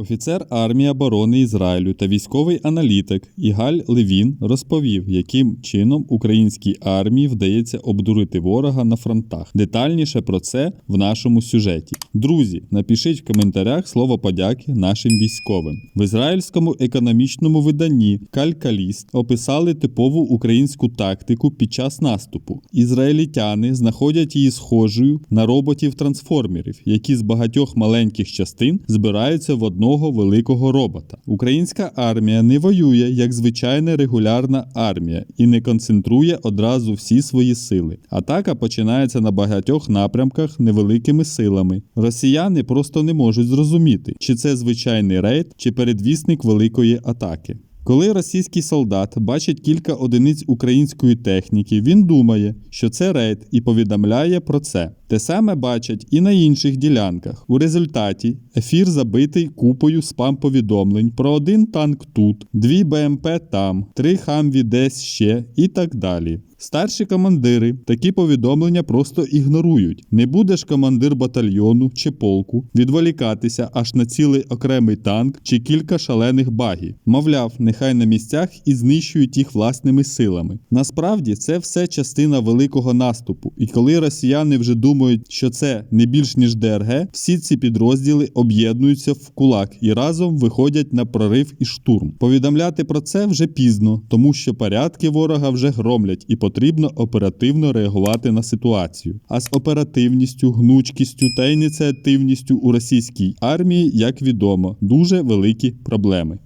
Офіцер армії оборони Ізраїлю та військовий аналітик Ігаль Левін розповів, яким чином українській армії вдається обдурити ворога на фронтах. Детальніше про це в нашому сюжеті. Друзі, напишіть в коментарях слово подяки нашим військовим. В ізраїльському економічному виданні Калькаліст описали типову українську тактику під час наступу. Ізраїльтяни знаходять її схожою на роботів-трансформерів, які з багатьох маленьких частин збираються в одного великого робота. Українська армія не воює як звичайна регулярна армія і не концентрує одразу всі свої сили. Атака починається на багатьох напрямках невеликими силами. Росіяни просто не можуть зрозуміти, чи це звичайний рейд, чи передвісник великої атаки. Коли російський солдат бачить кілька одиниць української техніки, він думає, що це рейд і повідомляє про це. Те саме бачать і на інших ділянках. У результаті ефір забитий купою спам-повідомлень про один танк тут, дві БМП там, три хамві десь ще і так далі. Старші командири такі повідомлення просто ігнорують. Не будеш командир батальйону чи полку відволікатися аж на цілий окремий танк чи кілька шалених багів. Мовляв, нехай на місцях і знищують їх власними силами. Насправді це все частина великого наступу, і коли росіяни вже думають, що це не більш ніж ДРГ, всі ці підрозділи об'єднуються в кулак і разом виходять на прорив і штурм. Повідомляти про це вже пізно, тому що порядки ворога вже громлять і потрібно оперативно реагувати на ситуацію. А з оперативністю, гнучкістю та ініціативністю у російській армії, як відомо, дуже великі проблеми.